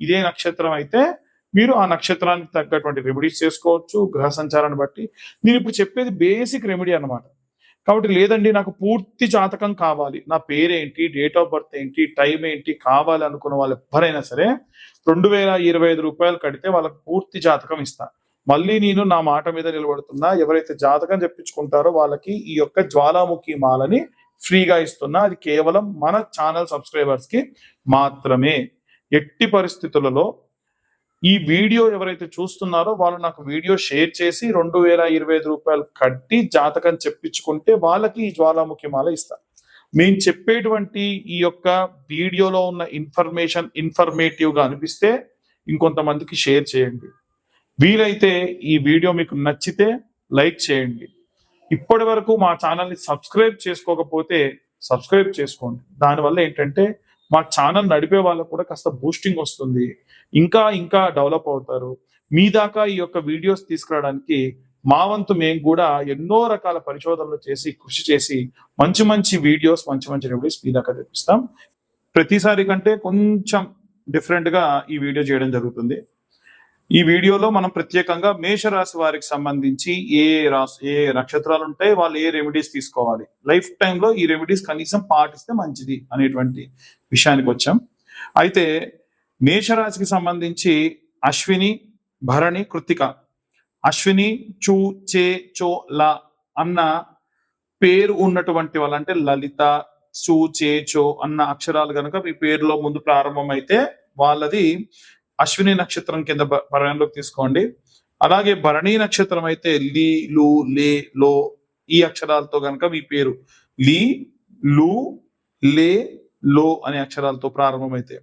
ఇదే నక్షత్రం అయితే మీరు ఆ నక్షత్రానికి తగ్గటువంటి రెమెడీస్ చేసుకోవచ్చు గ్రహ సంచారాన్ని బట్టి. నేను ఇప్పుడు చెప్పేది బేసిక్ రెమెడీ అన్నమాట. కాబట్టి లేదండి నాకు పూర్తి జాతకం కావాలి. నా పేరేంటి డేట్ ఆఫ్ బర్త్ ఏంటి టైం ఏంటి కావాలి అనుకున్న వాళ్ళు ఎవరైనా సరే రెండు వేల ఇరవై ఐదు రూపాయలు కడితే వాళ్ళకి పూర్తి జాతకం ఇస్తా. మళ్ళీ నేను నా మాట మీద నిలబడుతున్నా ఎవరైతే జాతకం చెప్పించుకుంటారో వాళ్ళకి ఈ యొక్క జ్వాలాముఖి మాలని ఫ్రీగా ఇస్తున్నా. అది కేవలం మన ఛానల్ సబ్స్క్రైబర్స్కి మాత్రమే. ఎట్టి పరిస్థితులలో ఈ వీడియో ఎవరైతే చూస్తున్నారో వాళ్ళు నాకు వీడియో షేర్ చేసి రెండు వేల ఇరవై ఐదు రూపాయలు కట్టి జాతకం చెప్పించుకుంటే వాళ్ళకి ఈ జ్వాలాముఖి మాల ఇస్తారు మేము చెప్పేటువంటి ఈ యొక్క వీడియోలో ఉన్న ఇన్ఫర్మేషన్ ఇన్ఫర్మేటివ్గా అనిపిస్తే ఇంకొంతమందికి షేర్ చేయండి. వీలైతే ఈ వీడియో మీకు నచ్చితే లైక్ చేయండి. ఇప్పటి వరకు మా ఛానల్ని సబ్స్క్రైబ్ చేసుకోకపోతే సబ్స్క్రైబ్ చేసుకోండి. దానివల్ల ఏంటంటే మా ఛానల్ నడిపే వాళ్ళకు కూడా కాస్త బూస్టింగ్ వస్తుంది. ఇంకా ఇంకా డెవలప్ అవుతారు. మీ దాకా ఈ యొక్క వీడియోస్ తీసుకురావడానికి మా వంతు మేము కూడా ఎన్నో రకాల పరిశోధనలు చేసి కృషి చేసి మంచి మంచి వీడియోస్ మంచి మంచి రివ్యూస్ మీ దాకా తెప్పిస్తాం. ప్రతిసారి కంటే కొంచెం డిఫరెంట్గా ఈ వీడియో చేయడం జరుగుతుంది. ఈ వీడియోలో మనం ప్రత్యేకంగా మేషరాశి వారికి సంబంధించి ఏ రాశి ఏ నక్షత్రాలు ఉంటాయి వాళ్ళు ఏ రెమెడీస్ తీసుకోవాలి. లైఫ్ టైంలో ఈ రెమెడీస్ కనీసం పాటిస్తే మంచిది అనేటువంటి విషయానికి వచ్చాం. అయితే మేషరాశికి సంబంధించి అశ్విని భరణి కృతిక. అశ్విని చూ చే చో ల అన్న పేరు ఉన్నటువంటి వాళ్ళు అంటే లలిత చూ చే చో అన్న అక్షరాలు కనుక మీ పేరులో ముందు ప్రారంభమైతే వాళ్ళది అశ్విని నక్షత్రం కింద పరిగణలోకి తీసుకోండి. అలాగే భరణి నక్షత్రం అయితే లీ లు లే లో ఈ అక్షరాలతో గనక మీ పేరు లీ లు లే లో అనే అక్షరాలతో ప్రారంభమైతే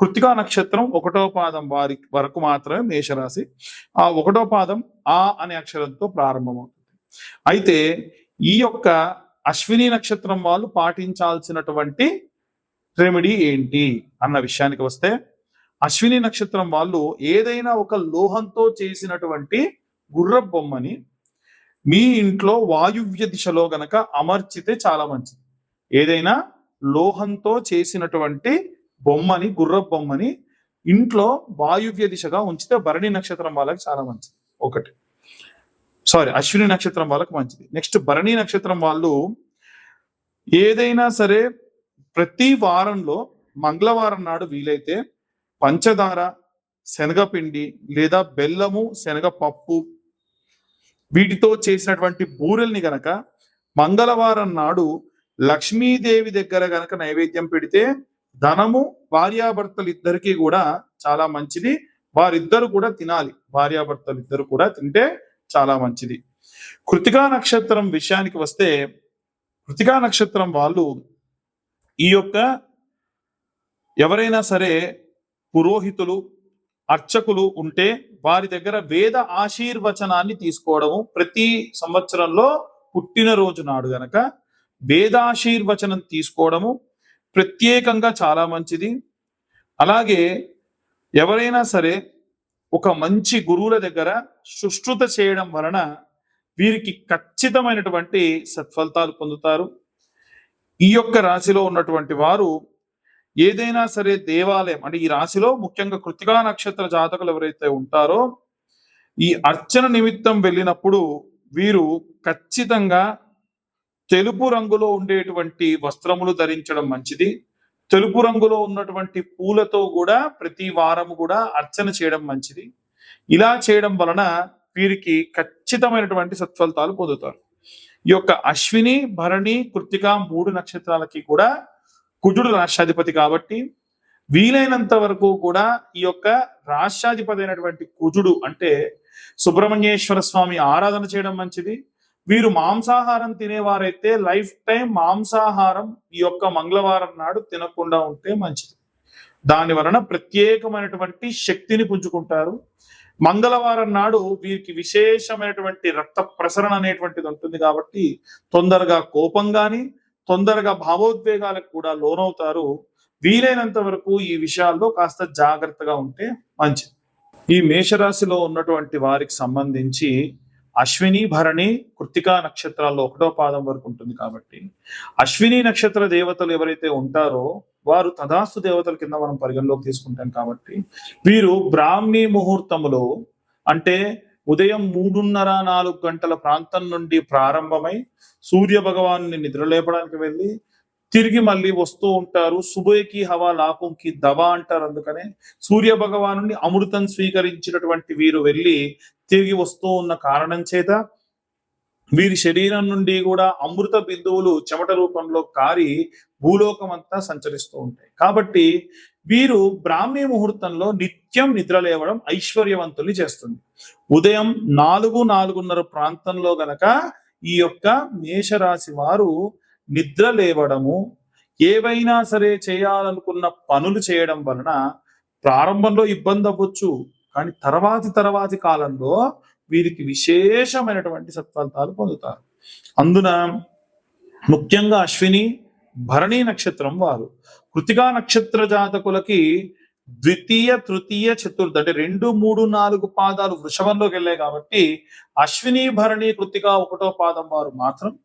కృతికా నక్షత్రం ఒకటో పాదం వారి వరకు మాత్రమే మేషరాశి. ఆ ఒకటో పాదం ఆ అనే అక్షరంతో ప్రారంభమవుతుంది. అయితే ఈ యొక్క అశ్విని నక్షత్రం వాళ్ళు పాటించాల్సినటువంటి రెమెడీ ఏంటి? అన్న విషయానికి వస్తే అశ్విని నక్షత్రం వాళ్ళు ఏదైనా ఒక లోహంతో చేసినటువంటి గుర్ర బొమ్మని మీ ఇంట్లో వాయువ్య దిశలో గనక అమర్చితే చాలా మంచిది. ఏదైనా లోహంతో చేసినటువంటి బొమ్మని గుర్ర బొమ్మని ఇంట్లో వాయువ్య దిశగా ఉంచితే భరణి నక్షత్రం వాళ్ళకి చాలా మంచిది. ఒకటి. సారీ అశ్విని నక్షత్రం వాళ్ళకి మంచిది. నెక్స్ట్ భరణి నక్షత్రం వాళ్ళు ఏదైనా సరే ప్రతి వారంలో మంగళవారం నాడు వీలైతే పంచదార శనగపిండి లేదా బెల్లము శనగపప్పు వీటితో చేసినటువంటి బూరెల్ని గనక మంగళవారం నాడు లక్ష్మీదేవి దగ్గర గనక నైవేద్యం పెడితే ధనము భార్యాభర్తలు ఇద్దరికీ కూడా చాలా మంచిది. వారిద్దరు కూడా తినాలి. భార్యాభర్తలు ఇద్దరు కూడా తింటే చాలా మంచిది. కృతికా నక్షత్రం విషయానికి వస్తే కృతికా నక్షత్రం వాళ్ళు ఈ యొక్క ఎవరైనా సరే పురోహితులు అర్చకులు ఉంటే వారి దగ్గర వేద ఆశీర్వచనాన్ని తీసుకోవడము ప్రతి సంవత్సరంలో పుట్టినరోజు నాడు గనక వేదాశీర్వచనం తీసుకోవడము ప్రత్యేకంగా చాలా మంచిది. అలాగే ఎవరైనా సరే ఒక మంచి గురువుల దగ్గర సుష్ఠుత చేయడం వలన వీరికి ఖచ్చితమైనటువంటి సత్ఫలితాలు పొందుతారు. ఈ యొక్క రాశిలో ఉన్నటువంటి వారు ఏదైనా సరే దేవాలయం అంటే ఈ రాశిలో ముఖ్యంగా కృతికా నక్షత్ర జాతకులు ఎవరైతే ఉంటారో ఈ అర్చన నిమిత్తం వెళ్ళినప్పుడు వీరు ఖచ్చితంగా తెలుపు రంగులో ఉండేటువంటి వస్త్రములు ధరించడం మంచిది. తెలుపు రంగులో ఉన్నటువంటి పూలతో కూడా ప్రతి వారం కూడా అర్చన చేయడం మంచిది. ఇలా చేయడం వలన వీరికి ఖచ్చితమైనటువంటి సత్ఫలితాలు పొందుతారు. ఈ యొక్క అశ్విని భరణి కృతిక మూడు నక్షత్రాలకి కూడా కుజుడు రాష్ట్రాధిపతి కాబట్టి వీలైనంత వరకు కూడా ఈ యొక్క రాష్ట్రాధిపతి అయినటువంటి కుజుడు అంటే సుబ్రహ్మణ్యేశ్వర స్వామి ఆరాధన చేయడం మంచిది. వీరు మాంసాహారం తినేవారైతే లైఫ్ టైం మాంసాహారం ఈ యొక్క మంగళవారం నాడు తినకుండా ఉంటే మంచిది. దాని వలన ప్రత్యేకమైనటువంటి శక్తిని పుంజుకుంటారు. మంగళవారం నాడు వీరికి విశేషమైనటువంటి రక్త ప్రసరణ అనేటువంటిది ఉంటుంది కాబట్టి తొందరగా కోపం కానీ తొందరగా భావోద్వేగాలకు కూడా లోనవుతారు. వీలైనంత వరకు ఈ విషయాల్లో కాస్త జాగ్రత్తగా ఉంటే మంచిది. ఈ మేషరాశిలో ఉన్నటువంటి వారికి సంబంధించి అశ్విని భరణి కృత్తికా నక్షత్రాల్లో ఒకటో పాదం వరకు ఉంటుంది కాబట్టి అశ్విని నక్షత్ర దేవతలు ఎవరైతే ఉంటారో వారు తదాస్తు దేవతల కింద మనం పరిగణలోకి తీసుకుంటాం కాబట్టి వీరు బ్రాహ్మీ ముహూర్తములో అంటే ఉదయం మూడున్నర నాలుగు గంటల ప్రాంతం నుండి ప్రారంభమై సూర్య భగవాన్ని నిద్రలేపడానికి వెళ్ళి తిరిగి మళ్ళీ వస్తూ ఉంటారు. సుబోయ్కి హవా లాకుంకి దవ అంటారు. అందుకనే సూర్య భగవాను అమృతం స్వీకరించినటువంటి వీరు వెళ్ళి తిరిగి వస్తూ ఉన్న కారణం చేత వీరి శరీరం నుండి కూడా అమృత బిందువులు చెమట రూపంలో కారి భూలోకం అంతా సంచరిస్తూ ఉంటాయి. కాబట్టి వీరు బ్రాహ్మీ ముహూర్తంలో నిత్యం నిద్ర లేవడం ఐశ్వర్యవంతుల్ని చేస్తుంది. ఉదయం నాలుగు నాలుగున్నర ప్రాంతంలో గనక ఈ యొక్క మేషరాశి వారు నిద్ర లేవడము ఏవైనా సరే చేయాలనుకున్న పనులు చేయడం వలన ప్రారంభంలో ఇబ్బంది అవ్వచ్చు కానీ తర్వాతి తర్వాతి కాలంలో వీరికి విశేషమైనటువంటి సత్ఫలితాలు పొందుతారు. అందున ముఖ్యంగా అశ్విని భరణీ నక్షత్రం వారు. కృతికా నక్షత్ర జాతకులకి ద్వితీయ తృతీయ చతుర్థ అంటే రెండు మూడు నాలుగు పాదాలు వృషభంలోకి వెళ్ళాయి కాబట్టి అశ్విని భరణి కృతిక ఒకటో పాదం వారు మాత్రం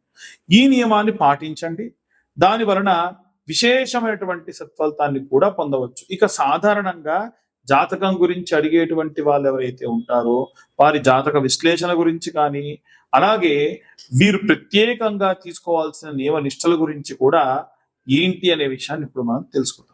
ఈ నియమాన్ని పాటించండి. దాని వలన విశేషమైనటువంటి సత్ఫలితాన్ని కూడా పొందవచ్చు. ఇక సాధారణంగా జాతకం గురించి అడిగేటువంటి వాళ్ళు ఎవరైతే ఉంటారో వారి జాతక విశ్లేషణ గురించి కానీ అలాగే వీరు ప్రత్యేకంగా తీసుకోవాల్సిన నియమ నిష్టల గురించి కూడా ఏంటి అనే విషయాన్ని ఇప్పుడు మనం తెలుసుకుంటాం